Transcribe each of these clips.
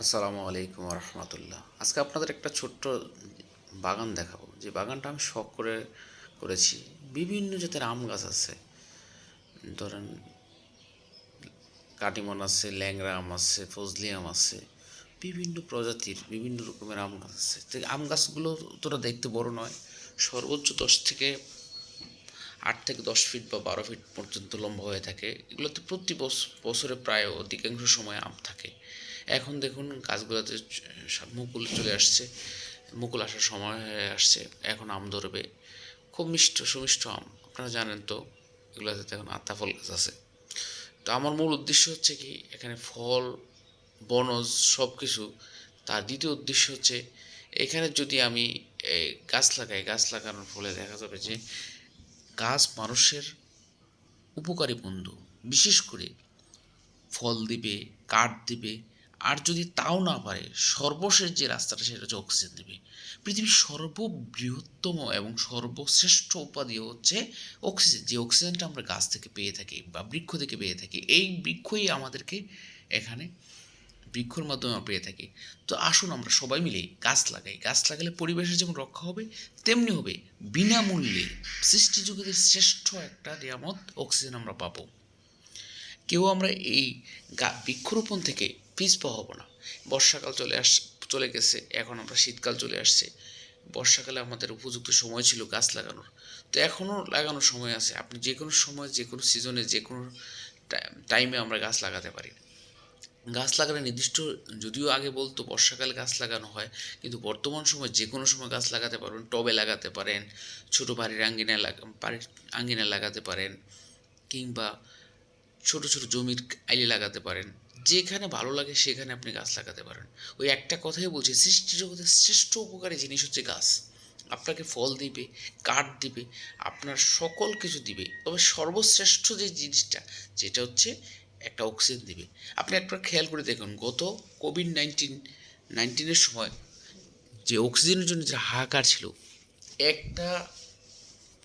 আসসালামু আলাইকুম রহমতুল্লাহ আজকে আপনাদের একটা ছোট্ট বাগান দেখাবো। যে বাগানটা আমি শখ করে করেছি। বিভিন্ন জাতের আম গাছ আছে। ধরেন কাটিমন আছে ল্যাংরা আম আছে, ফজলি আম আছে। বিভিন্ন প্রজাতির বিভিন্ন রকমের আম গাছ আছে। তো আম গাছগুলো তোরা দেখতে বড় নয়। সর্বোচ্চ দশ থেকে আট থেকে দশ ফিট বা বারো ফিট পর্যন্ত লম্বা হয়ে থাকে। এগুলোতে প্রতি বছ- বছরে প্রায় অধিকাংশ সময় আম থাকে। এখন দেখুন গাছগুলোতে সব মুকুল চলে আসছে। মুকুল আসার সময় হয়ে আসছে। এখন আম ধরবে। খুব মিষ্ট, সুমিষ্ট আম। আপনারা জানেন তো, এগুলোতে এখন আতা ফল গাছ আছে। তো আমার মূল উদ্দেশ্য হচ্ছে কি, এখানে ফল, বনজ সব কিছু তার দ্বিতীয় উদ্দেশ্য হচ্ছে, এখানে যদি আমি গাছ লাগাই, গাছ লাগানোর ফলে দেখা যাবে যে, গাছ মানুষের উপকারী বন্ধু। বিশেষ করে ফল দিবে, কাঠ দিবে আর যদি তাও না পারে, সর্বশেষ যে রাস্তাটা, সেটা হচ্ছে অক্সিজেন দেবে। পৃথিবীর সর্ববৃহত্তম এবং সর্বশ্রেষ্ঠ উপাধি হচ্ছে অক্সিজেন যে অক্সিজেনটা আমরা গাছ থেকে পেয়ে থাকি বা বৃক্ষ থেকে পেয়ে থাকি, এই বৃক্ষই আমাদেরকে এখানে বৃক্ষর মাধ্যমে আমরা পেয়ে থাকি। তো আসুন আমরা সবাই মিলে গাছ লাগাই। গাছ লাগালে পরিবেশের যেমন রক্ষা হবে, তেমনি হবে বিনামূল্যে সৃষ্টি জগতের শ্রেষ্ঠ একটা নিয়ামত অক্সিজেন আমরা পাবো। কেউ আমরা এই গা, বৃক্ষরোপণ থেকে পিছপা হব না। বর্ষাকাল চলে আস, চলে গেছে, এখন আমরা শীতকাল চলে আসছে। বর্ষাকালে আমাদের উপযুক্ত সময় ছিল গাছ লাগানোর। তো এখনও লাগানোর সময় আছে। আপনি যে কোনো সময় যে কোনো সিজনে যে কোনো টাইমে আমরা গাছ লাগাতে পারি। গাছ লাগানো নির্দিষ্ট, যদিও আগে বলতো বর্ষাকালে গাছ লাগানো হয়, কিন্তু বর্তমান সময় যে কোনো সময় গাছ লাগাতে পারবেন। টবে লাগাতে পারেন, ছোটো বাড়ির আঙ্গিনায় লাগা, বাড়ির আঙ্গিনায় লাগাতে পারেন, কিংবা ছোট ছোট জমির আইলে লাগাতে পারেন। যেখানে ভালো লাগে সেখানে আপনি গাছ লাগাতে পারেন। ওই একটা কথাই বলছি, সৃষ্টি জগতের শ্রেষ্ঠ উপকারী জিনিস হচ্ছে গাছ। আপনাকে ফল দিবে, কাঠ দিবে, আপনার সকল কিছু দিবে। তবে সর্বশ্রেষ্ঠ যে জিনিসটা, যেটা হচ্ছে একটা অক্সিজেন দিবে। আপনি একবার খেয়াল করে দেখুন, গত কোভিড নাইন্টিন নাইন্টিনের সময় যে অক্সিজেনের জন্য যে হাহাকার ছিল, একটা,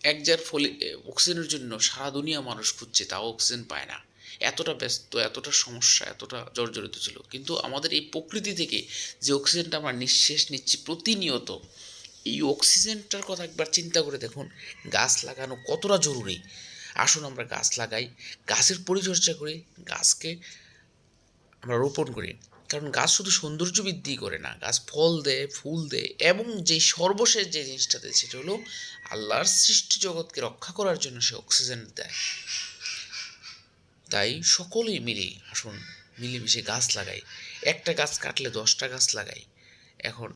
এক যার ফলে অক্সিজেনের জন্য সারা দুনিয়া মানুষ খুঁজছে, তাও অক্সিজেন পায় না। এতটা ব্যস্ত, এতটা সমস্যা, এতটা জর্জরিত ছিল। কিন্তু আমাদের এই প্রকৃতি থেকে যে অক্সিজেনটা আমরা নিঃশ্বাস নিচ্ছি প্রতিনিয়ত, এই অক্সিজেনটার কথা একবার চিন্তা করে দেখুন, গাছ লাগানো কতটা জরুরি? আসুন আমরা গাছ লাগাই, গাছের পরিচর্যা করি, গাছকে আমরা রোপণ করি। কারণ গাছ শুধু সৌন্দর্য বৃদ্ধি করে না, গাছ ফল দেয়, ফুল দেয়, এবং যে সর্বশেষ যে জিনিসটা দেয়, সেটা হলো আল্লাহর সৃষ্টি জগৎকে রক্ষা করার জন্য সে অক্সিজেন দেয়। তাই সকলেই মিলে আসুন মিলেমিশে গাছ লাগাই। একটা গাছ কাটলে দশটা গাছ লাগাই। এখন